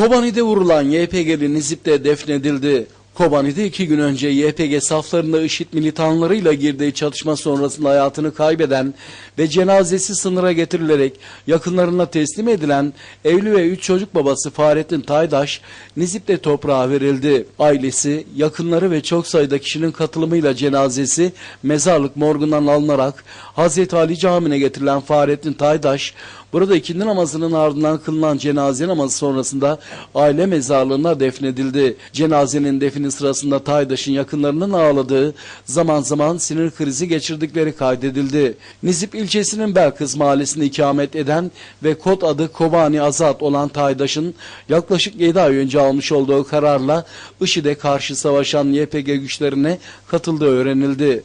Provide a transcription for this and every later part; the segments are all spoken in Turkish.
Kobani'de vurulan YPG'li Nizip'te defnedildi. Kobani'de iki gün önce YPG saflarında IŞİD militanlarıyla girdiği çatışma sonrasında hayatını kaybeden ve cenazesi sınıra getirilerek yakınlarına teslim edilen evli ve üç çocuk babası Fahrettin Taydaş Nizip'te toprağa verildi. Ailesi, yakınları ve çok sayıda kişinin katılımıyla cenazesi mezarlık morgundan alınarak Hazreti Ali Camii'ne getirilen Fahrettin Taydaş Burada ikindi namazının ardından kılınan cenaze namazı sonrasında aile mezarlığına defnedildi. Cenazenin defini sırasında Taydaş'ın yakınlarının ağladığı, zaman zaman sinir krizi geçirdikleri kaydedildi. Nizip ilçesinin Belkız mahallesinde ikamet eden ve kod adı Kobani Azat olan Taydaş'ın yaklaşık 7 ay önce almış olduğu kararla IŞİD'e karşı savaşan YPG güçlerine katıldığı öğrenildi.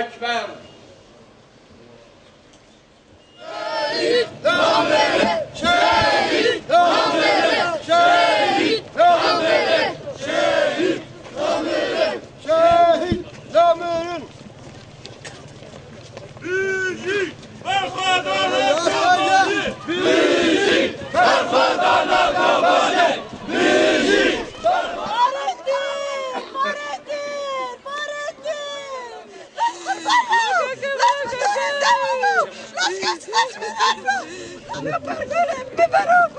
Ekber. Não, perdone, me parou,